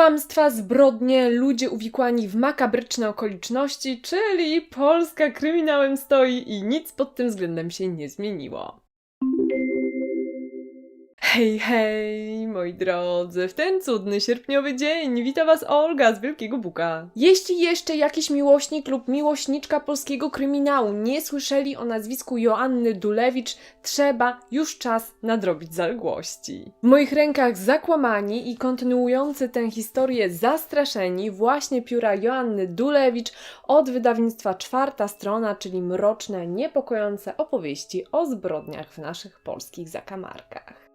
Kłamstwa, zbrodnie, ludzie uwikłani w makabryczne okoliczności, czyli Polska kryminałem stoi i nic pod tym względem się nie zmieniło. Hej, hej, moi drodzy, w ten cudny sierpniowy dzień wita Was Olga z Wielkiego Buka. Jeśli jeszcze jakiś miłośnik lub miłośniczka polskiego kryminału nie słyszeli o nazwisku Joanny Dulewicz, trzeba już czas nadrobić zaległości. W moich rękach zakłamani i kontynuujący tę historię zastraszeni właśnie pióra Joanny Dulewicz od wydawnictwa Czwarta Strona, czyli mroczne, niepokojące opowieści o zbrodniach w naszych polskich zakamarkach.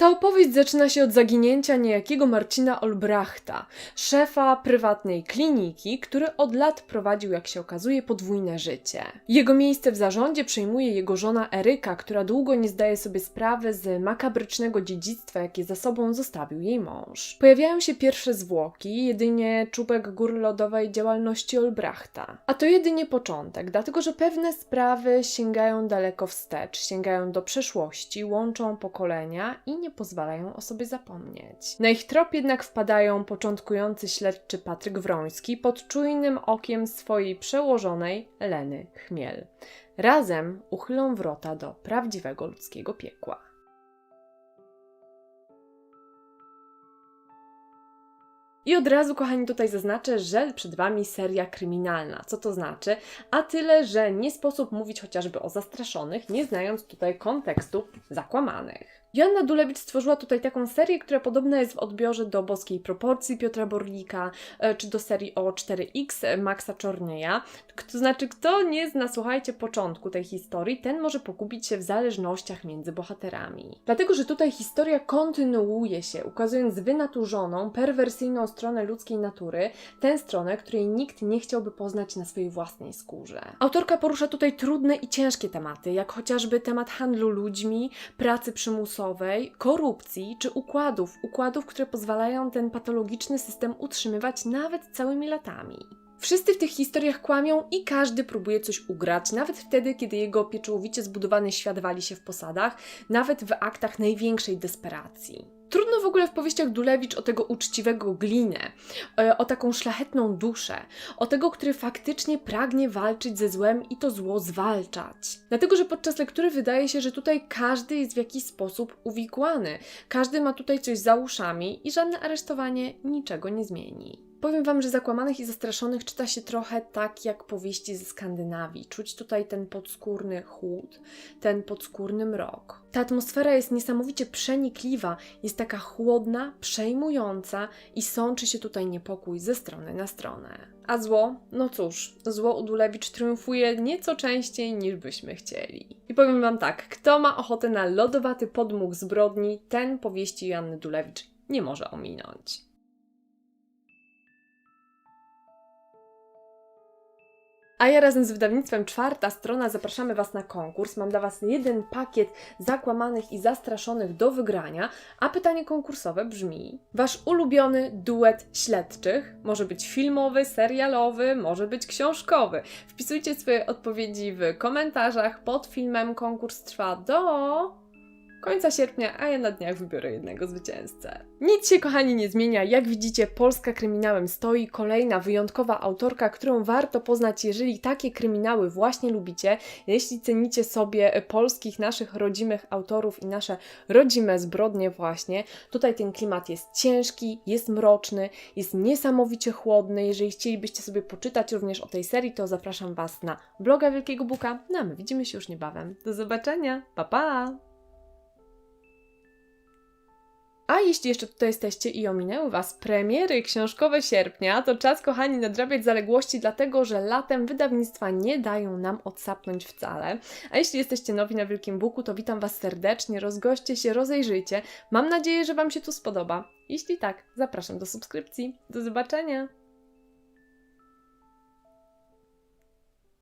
Ta opowieść zaczyna się od zaginięcia niejakiego Marcina Olbrachta, szefa prywatnej kliniki, który od lat prowadził, jak się okazuje, podwójne życie. Jego miejsce w zarządzie przejmuje jego żona Eryka, która długo nie zdaje sobie sprawy z makabrycznego dziedzictwa, jakie za sobą zostawił jej mąż. Pojawiają się pierwsze zwłoki, jedynie czubek gór lodowej działalności Olbrachta. A to jedynie początek, dlatego że pewne sprawy sięgają daleko wstecz, sięgają do przeszłości, łączą pokolenia i nie pozwalają o sobie zapomnieć. Na ich trop jednak wpadają początkujący śledczy Patryk Wroński pod czujnym okiem swojej przełożonej Leny Chmiel. Razem uchylą wrota do prawdziwego ludzkiego piekła. I od razu, kochani, tutaj zaznaczę, że przed Wami seria kryminalna. Co to znaczy? A tyle, że nie sposób mówić chociażby o zastraszonych, nie znając tutaj kontekstu zakłamanych. Joanna Dulewicz stworzyła tutaj taką serię, która podobna jest w odbiorze do Boskiej Proporcji Piotra Borlika, e, czy do serii o 4X Maxa Czornieja. To znaczy, kto nie zna, słuchajcie, początku tej historii, ten może pogubić się w zależnościach między bohaterami. Dlatego, że tutaj historia kontynuuje się, ukazując wynaturzoną, perwersyjną stronę ludzkiej natury, tę stronę, której nikt nie chciałby poznać na swojej własnej skórze. Autorka porusza tutaj trudne i ciężkie tematy, jak chociażby temat handlu ludźmi, pracy przymusowej, korupcji czy układów, układów, które pozwalają ten patologiczny system utrzymywać nawet całymi latami. Wszyscy w tych historiach kłamią i każdy próbuje coś ugrać, nawet wtedy, kiedy jego pieczołowicie zbudowany świat wali się w posadach, nawet w aktach największej desperacji. Trudno w ogóle w powieściach Dulewicz o tego uczciwego glinę, e, o taką szlachetną duszę, o tego, który faktycznie pragnie walczyć ze złem i to zło zwalczać. Dlatego, że podczas lektury wydaje się, że tutaj każdy jest w jakiś sposób uwikłany, każdy ma tutaj coś za uszami i żadne aresztowanie niczego nie zmieni. Powiem Wam, że Zakłamanych i Zastraszonych czyta się trochę tak jak powieści ze Skandynawii. Czuć tutaj ten podskórny chłód, ten podskórny mrok. Ta atmosfera jest niesamowicie przenikliwa, jest taka chłodna, przejmująca i sączy się tutaj niepokój ze strony na stronę. A zło? No cóż, zło u Dulewicz triumfuje nieco częściej niż byśmy chcieli. I powiem Wam tak, kto ma ochotę na lodowaty podmuch zbrodni, ten powieści Joanny Dulewicz nie może ominąć. A ja razem z wydawnictwem Czwarta Strona zapraszamy Was na konkurs. Mam dla Was jeden pakiet zakłamanych i zastraszonych do wygrania, a pytanie konkursowe brzmi: Wasz ulubiony duet śledczych może być filmowy, serialowy, może być książkowy. Wpisujcie swoje odpowiedzi w komentarzach pod filmem. Konkurs trwa do końca sierpnia, a ja na dniach wybiorę jednego zwycięzcę. Nic się, kochani, nie zmienia. Jak widzicie, Polska kryminałem stoi. Kolejna wyjątkowa autorka, którą warto poznać, jeżeli takie kryminały właśnie lubicie. Jeśli cenicie sobie polskich, naszych rodzimych autorów i nasze rodzime zbrodnie właśnie. Tutaj ten klimat jest ciężki, jest mroczny, jest niesamowicie chłodny. Jeżeli chcielibyście sobie poczytać również o tej serii, to zapraszam Was na bloga Wielkiego Buka. No a my widzimy się już niebawem. Do zobaczenia. Pa, pa! A jeśli jeszcze tutaj jesteście i ominęły Was premiery książkowe sierpnia, to czas, kochani, nadrabiać zaległości, dlatego że latem wydawnictwa nie dają nam odsapnąć wcale. A jeśli jesteście nowi na Wielkim Buku, to witam Was serdecznie, rozgoście się, rozejrzyjcie. Mam nadzieję, że Wam się tu spodoba. Jeśli tak, zapraszam do subskrypcji. Do zobaczenia!